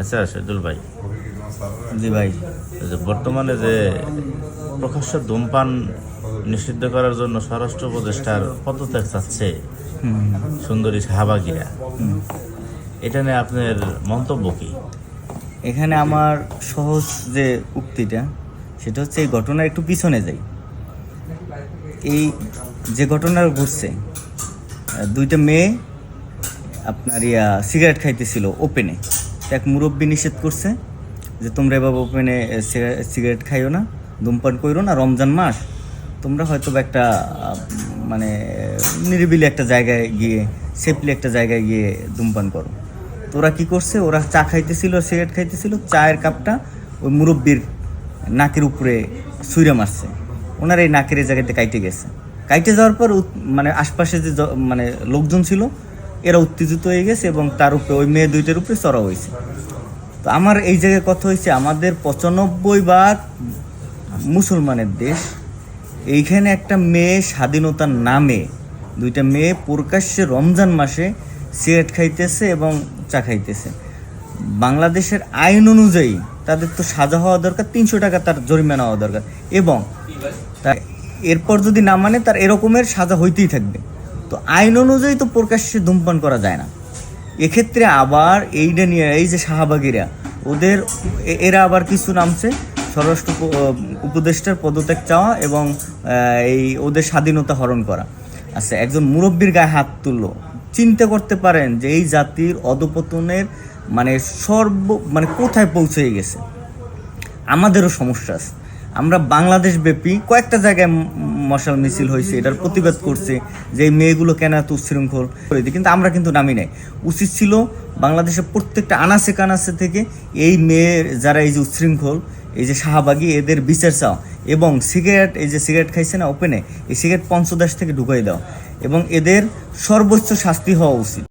আচ্ছা শহীদুল ভাই। জি ভাই যে বর্তমানে যে প্রকাশ্য ধূমপান নিষিদ্ধ করার জন্য স্বরাষ্ট্র উপদেষ্টার পদত্যাগ চাচ্ছে সুন্দরী শাহবাগিরা, এটা নিয়ে আপনার মন্তব্য কি? এখানে আমার সহজ যে উক্তিটা, সেটা হচ্ছে এই ঘটনার একটু পিছনে যাই। এই যে ঘটনা ঘটছে, দুইটা মেয়ে আপনার ইয়া, সিগারেট খাইতেছিল, ওপেনে। এক মুরব্বী নিষেধ করছে যে তোমরা এভাবে ওপেনে সিগারেট খাইও না, ধূমপান করো না, রমজান মাস, তোমরা হয়তো একটা মানে নিরিবিলি একটা জায়গায় গিয়ে সেফলি একটা জায়গায় গিয়ে ধূমপান করো। তো ওরা কি করছে? ওরা চা খাইতেছিল, সিগারেট খাইতেছিল, চায়ের কাপটা ওই মুরব্বীর নাকের উপরে সুইরা মারছে। ওনার এই নাকের এই জায়গাতে কাইটে গেছে। কাইটে যাওয়ার পর মানে আশপাশে যে মানে লোকজন ছিল এরা উত্তেজিত হয়ে গেছে এবং তার উপরে, ওই মেয়ে দুইটার উপরে চড়া হয়েছে। তো আমার এই জায়গায় কথা হয়েছে, আমাদের পঁচানব্বই ভাগ মুসলমানের দেশ, এইখানে একটা মেয়ে স্বাধীনতার নামে, দুইটা মেয়ে প্রকাশ্যে রমজান মাসে সিগারেট খাইতেছে এবং চা খাইতেছে। বাংলাদেশের আইন অনুযায়ী তাদের তো সাজা হওয়া দরকার, তিনশো টাকা তার জরিমানা হওয়া দরকার। এবং তা এরপর যদি না মানে তার এরকমের সাজা হইতেই থাকবে। তো আইন অনুযায়ী তো প্রকাশ্যে ধূমপান করা যায় না। এক্ষেত্রে আবার এইটা নিয়ে, এই যে শাহবাগীরা, ওদের এরা আবার কিছু নামছে, স্বরাষ্ট্র উপ- উপদেষ্টার পদত্যাগ চাওয়া এবং এই ওদের স্বাধীনতা হরণ করা। আচ্ছা একজন মুরব্বীর গায়ে হাত তুললো। চিন্তা করতে পারেন যে এই জাতির অধপতনের মানে সর্ব মানে কোথায় পৌঁছে গেছে। আমাদেরও সমস্যা আছে। আমরা বাংলাদেশ ব্যাপী কয়েকটা জায়গায় মশাল মিছিল হয়েছে, এটার প্রতিবাদ করছে যে এই মেয়েগুলো কেন এত উচ্ছৃঙ্খল কিন্তু আমরা কিন্তু নামি নাই। উচিত ছিল বাংলাদেশের প্রত্যেকটা আনাসে কানাচে থেকে এই মেয়ের যারা এই যে উচ্ছৃঙ্খল, এই যে শাহবাগী, এদের বিচার চাও এবং সিগারেট, এই যে সিগারেট খাইছে না, ওপেনে, এই সিগারেট পঞ্চদাস থেকে ঢুকাই দাও এবং এদের সর্বোচ্চ শাস্তি হওয়া উচিত।